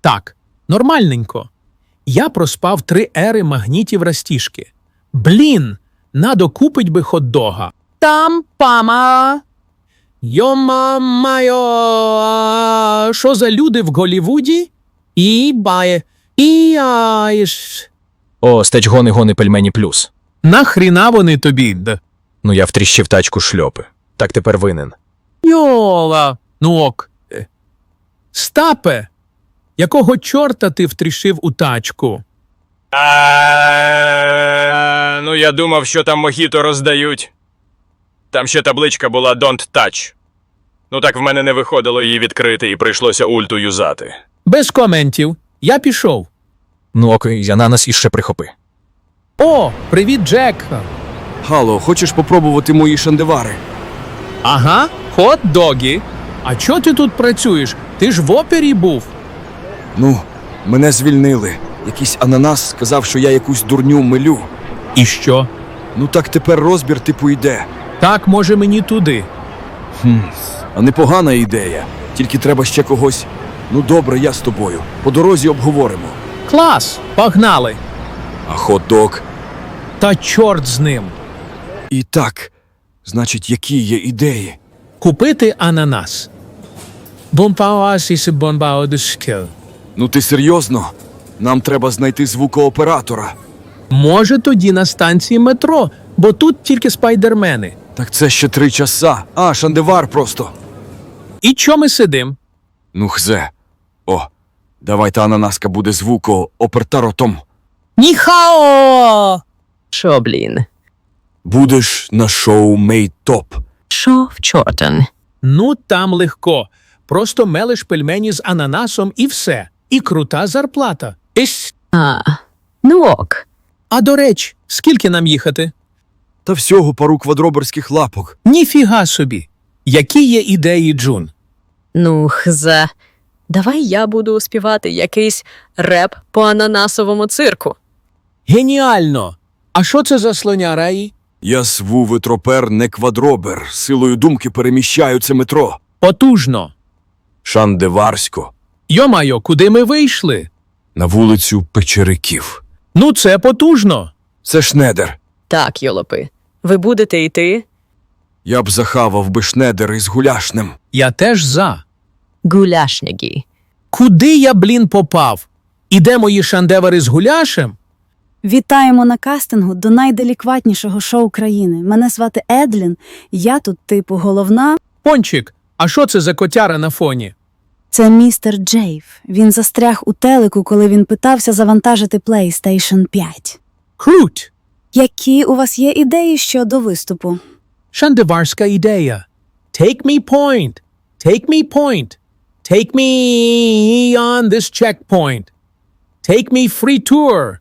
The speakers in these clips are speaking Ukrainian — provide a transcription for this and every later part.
Так, нормальненько. Я проспав три ери магнітів растішки. Блін, надо купить би хот-дога. Там пама. Йома майо, що за люди в Голівуді? І бає, і аєш. О, стеч гони гони пельмені плюс. Нахріна вони тобі? д? Ну я втріщив тачку шльопи. Так тепер винен. Йола, ну ок. Е. Стапе, якого чорта ти втрішив у тачку? А, ну, я думав, що там мохіто роздають. Там ще табличка була Don't touch. Ну так в мене не виходило її відкрити і прийшлося ульту юзати. Без коментів. Я пішов. Ну окей, ананас іще прихопи. О, привіт, Джек. Гало, хочеш попробувати мої шандевари? Ага, хот-догі. А чо ти тут працюєш? Ти ж в опері був. Ну, мене звільнили. Якийсь ананас сказав, що я якусь дурню милю. І що? Ну так тепер розбір типу йде. Так, може, мені туди. А непогана ідея. Тільки треба ще когось. Ну добре, я з тобою. По дорозі обговоримо. Клас, погнали. А хот-дог? Та чорт з ним. І так. Значить, які є ідеї? Купити ананас. Бомпауасіси бомбаодискил. Ну ти серйозно? Нам треба знайти звукооператора. Може, тоді на станції метро, бо тут тільки спайдермени. Так це ще три часа. А, шандевар просто. І чо ми сидим? Ну хзе. О, давайте ананаска буде звукоопертаротом. Ніхао! Що, блін? Будеш на шоу Мей Топ. Що в чортан? Ну, там легко. Просто мелиш пельмені з ананасом і все. І крута зарплата. Ісь. А, ну ок. А до речі, скільки нам їхати? Та всього пару квадроберських лапок. Ніфіга собі. Які є ідеї, Джун? Ну, хзе. Давай я буду співати якийсь реп по ананасовому цирку. Геніально! А що це за слоня раї? Я сву витропер не квадробер. Силою думки переміщаю це метро. Потужно. Шандеварсько. Йомайо, куди ми вийшли? На вулицю Печериків. Ну, це потужно. Це шнедер. Так, йолопи. Ви будете йти? Я б захавав би шнедер із гуляшним. Я теж за. Гуляшняги. Куди я, блін, попав? Іде мої шандевери з гуляшем? Вітаємо на кастингу до найделікватнішого шоу країни. Мене звати Едлін. Я тут, типу, головна. Пончик, а що це за котяра на фоні? Це містер Джейв. Він застряг у телеку, коли він питався завантажити PlayStation 5. Круть! Які у вас є ідеї щодо виступу? Шандеварська ідея. Take me point. Take me point. Take me on this checkpoint. Take me free tour.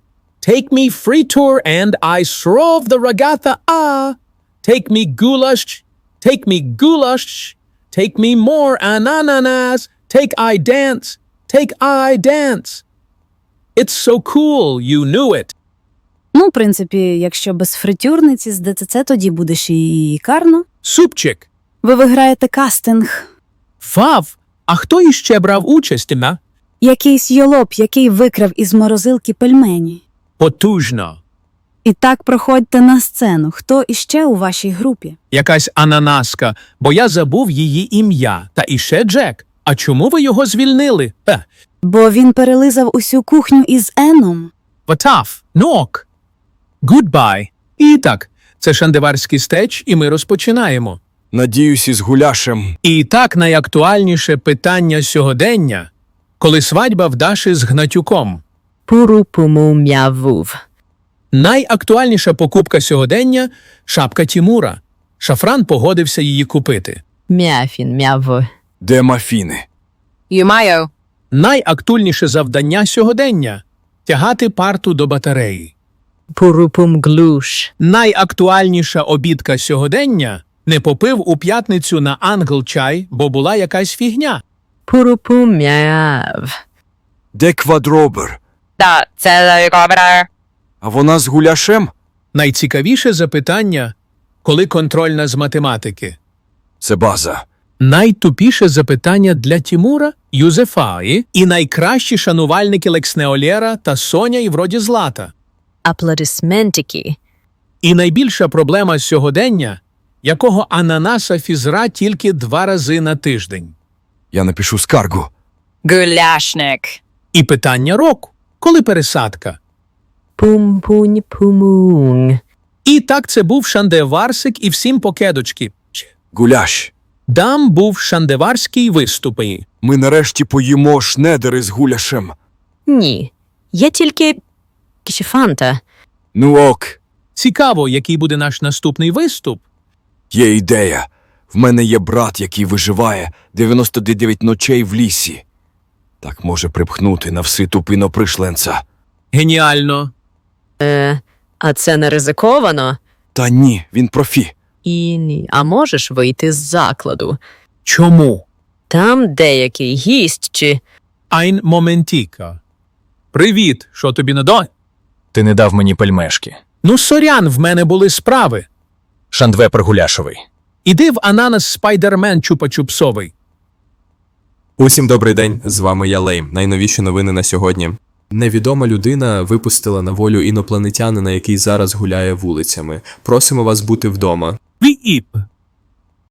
Take me free tour and I serve the regatta. Ah. Take me goulash. Take me goulash. Take me more ananas. Take I dance. Take I dance. It's so cool. You knew it. Ну, в принципі, якщо без фритюрниці з ДЦЦ, тоді буде ще і карно. Супчик. Ви виграєте кастинг. Фав. А хто іще брав участь, на? Якийсь йолоп, який викрав із морозилки пельмені. Потужно. І так проходьте на сцену. Хто іще у вашій групі? Якась ананаска, бо я забув її ім'я. Та іще Джек. А чому ви його звільнили? Е, Бо він перелизав усю кухню із Еном. Ватаф, нок. Гудбай. І так, це шандеварський стеч, і ми розпочинаємо. Надіюсь, із гуляшем. І так найактуальніше питання сьогодення, коли свадьба в Даші з Гнатюком. Пуру-пуму м'явув. Найактуальніша покупка сьогодення шапка Тімура. Шафран погодився її купити. М'яфін м'яв. Де мафіни? Юмайо. Найактуальніше завдання сьогодення тягати парту до батареї. Пуру-пум глуш. Найактуальніша обідка сьогодення не попив у п'ятницю на англ-чай, бо була якась фігня. Пуру-пум м'яв. Де квадробер? Та, це добре. А вона з гуляшем? Найцікавіше запитання, коли контрольна з математики. Це база. Найтупіше запитання для Тімура Юзефаї і найкращі шанувальники Лекснеолєра та Соня і вроді Злата. Аплодисментики. І найбільша проблема сьогодення, якого ананаса фізра тільки два рази на тиждень. Я напишу скаргу. Гуляшник. І питання року, коли пересадка. Пум-пунь-пумунь. І так це був шандеварсик і всім покедочки. Гуляш. Дам був шандеварський виступи. Ми нарешті поїмо шнедери з гуляшем. Ні. Я тільки кішефанта. Ну ок, Цікаво, який буде наш наступний виступ. є ідея. В мене є брат, який виживає 99 ночей в лісі. Так може припхнути на вситу пинопришленца. Геніально. Е, а це не ризиковано? Та ні, він профі. І ні. А можеш вийти з закладу? Чому? Там деякий гість чи. Айн моментіка. Привіт, що тобі не до? Ти не дав мені пельмешки. Ну, сорян, в мене були справи. Шандвепер гуляшовий. Іди в ананас спайдермен чупа-чупсовий. Усім добрий день. З вами я Лейм. Найновіші новини на сьогодні. Невідома людина випустила на волю інопланетянина, який зараз гуляє вулицями. Просимо вас бути вдома. We eat.